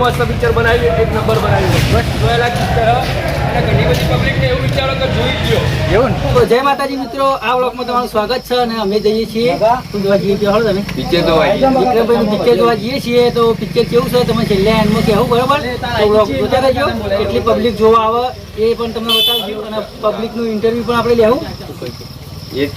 મસ્ત પિક્ચર બનાવ્યું એક નંબર બનાવ્યું જોયેલા પિક્ચર ઘણી બધી પબ્લિકને એવું વિચારો કે જોઈ ગયો એવું તો જય માતાજી મિત્રો આ વ્લોગમાં તમારું સ્વાગત છે અને અમે જઈએ છીએ. શું જોવા જઈએ છીએ હળો તમે. પિક્ચર જોવા વિક્રમભાઈનું પિક્ચર જોવા જઈએ છીએ તો પિક્ચર કેવું છે? તમે છેલ્લે એન્ડમાં કહેવું બરાબર? તો વ્લોગ જોતા રહેજો. કેટલી પબ્લિક જોવા આવે એ પણ તમને બતાવજો. અને પબ્લિકનું ઇન્ટરવ્યુ પણ આપણે લેવું. એ જ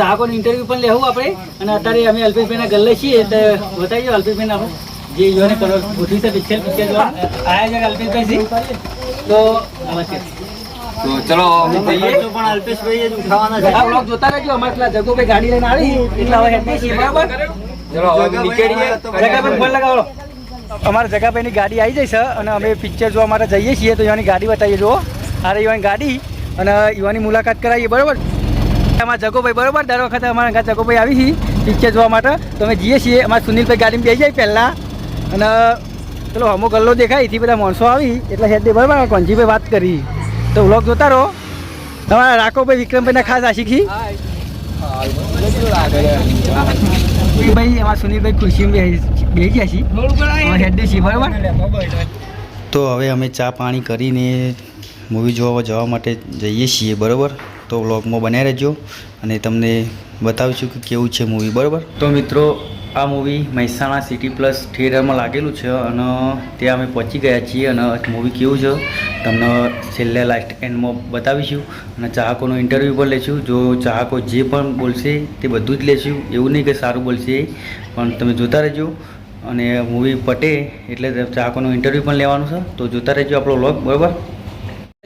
ચાહકોનું ઇન્ટરવ્યુ પણ લેવું આપણે. અને અત્યારે અમે અલ્પેશભાઈના ગલ્લે છીએ તો બતાવીએ અલ્પેશભાઈને આપણે. જે યોને ગોઠવી છે પિક્ચર પિક્ચર જો આયા છે અલ્પેશભાઈ તો નમસ્તે. તો ચલો અમે જઈએ. પણ અલ્પેશભાઈ જ ઉઠાવવાના છે. આ વ્લોગ જોતા રહેજો. અમારે પેલા જગુભાઈ ગાડી લઈને આવી. એટલા હવે હેપી છે બરાબર? ચલો હવે નીકળીએ. જગાભાઈ ફોન લગાવો. અમારા જગાભાઈની ગાડી આવી જાય છે અને અમે પિક્ચર જોવા માટે જઈએ છીએ. તો યુવાની ગાડી બતાવીએ જુઓ. આ રહી એવાની ગાડી અને યુવાની મુલાકાત કરાવીએ બરાબર? અમારા જગોભાઈ બરાબર? દર વખતે અમારા ઘર જગોભાઈ આવી છે પિક્ચર જોવા માટે. તો અમે જઈએ છીએ. અમારા સુનિલભાઈ ગાડીમાં બે જાય પહેલાં. અને પેલો અમુક ગલ્લો દેખાય એથી બધા માણસો આવી એટલે હેડ બરાબર કોંજીભાઈ વાત કરી. તો વ્લોગ જોતા રહો. તમારા રાખોભાઈ વિક્રમભાઈના ખાસ આશીખી. ભાઈ એમાં સુનિલભાઈ ખુરશીમાં બેસી બેસી ગયા છીએ. અમે છીએ બરાબર? તો હવે અમે ચા પાણી કરીને મૂવી જોવા જવા માટે જઈએ છીએ બરાબર? તો વ્લોગમાં બનાવી રહેજો અને તમને બતાવીશું કે કેવું છે મૂવી બરાબર? તો મિત્રો આ મૂવી મહેસાણા સિટી પ્લસ થિયેટરમાં લાગેલું છે અને ત્યાં અમે પહોંચી ગયા છીએ અને મૂવી કેવું છે તમને છેલ્લે લાસ્ટ એન્ડમાં બતાવીશું અને ચાહકોનો ઇન્ટરવ્યૂ પણ લઈશું જો ચાહકો જે પણ બોલશે તે બધું જ લેશું. એવું નહીં કે સારું બોલશે, પણ તમે જોતા રહેજો. અને મૂવી પટે એટલે ચાહકોનો ઇન્ટરવ્યૂ પણ લેવાનું છે. તો જોતા રહેજો આપણો વ્લોગ બરાબર?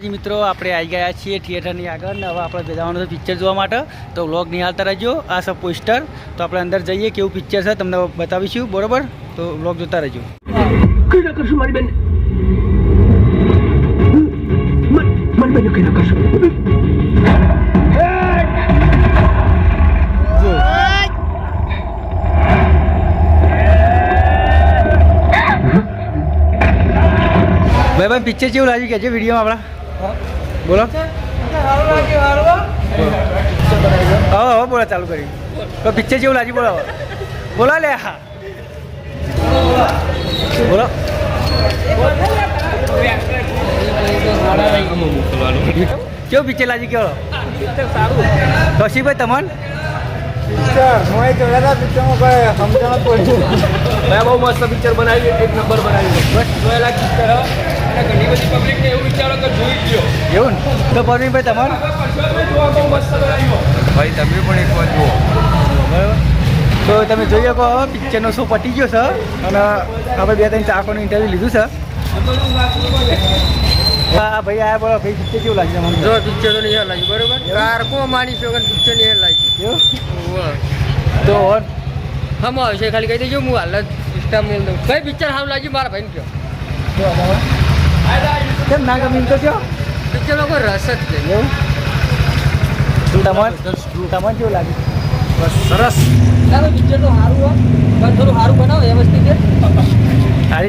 મિત્રો આપણે આવી ગયા છીએ થિયેટરની આગળ ને હવે આપણે જવાનું છે પિક્ચર જોવા માટે. તો વ્લોગ નિહાળતા રહેજો આ સબ પોસ્ટર તો આપણે અંદર જઈએ કેવું પિક્ચર છે તમને બતાવીશું બરોબર? તો વ્લોગ જોતા રહેજો. કઈ કરશું મારી બેન? મારી બેન કઈ કરશું. ભાઈ ભાઈ પિક્ચર કેવું લાગ્યું? કે છે વિડીયોમાં આપણા. બોલો. હા હવે બોલો ચાલુ કરી. તો પિક્ચર જેવું લાગી બોલો. બોલો લે હા. બોલો. કેવું પિક્ચર લાગી કેવો? કશીભાઈ તમન? મેં બહુ મસ્ત પિક્ચર બનાવ્યું એક નંબર બનાવ્યું. બસ. જોયેલા પિક્ચર અને ઘણી બધી પબ્લિકને એવું વિચારો કે જોઈ જ એવું ને? તો પરવીનભાઈ બનાવ્યું. ભાઈ તમે પણ એક વાર જુઓ. બરાબર. તો તમે જોઈ શકો પિક્ચરનો શો પટી ગયો છે. અને આપણે બે ત્રણ ચાકોનું ઇન્ટરવ્યૂ લીધું છે. હા ભાઈ આયા બોલો ભાઈ પિક્ચર કેવું લાગ્યું મને જો પિક્ચર તો નહીં લાગ્યું બરોબર કાર કો માની શકો પિક્ચર નહીં લાગ્યું તો ઓર? હમ આવશે ખાલી કહી દેજો હું હાલ જ સિસ્ટમ મેલ દઉં. કઈ પિક્ચર સારું લાગ્યું મારા ભાઈને કહો. કેમ ના ગમી તો કયો? પિક્ચર લોકો રસ જ છે એવું? તમને કેવું લાગ્યું સરસ. પિક્ચર તો સારું હોય પણ થોડું સારું બનાવો વ્યવસ્થિત સારી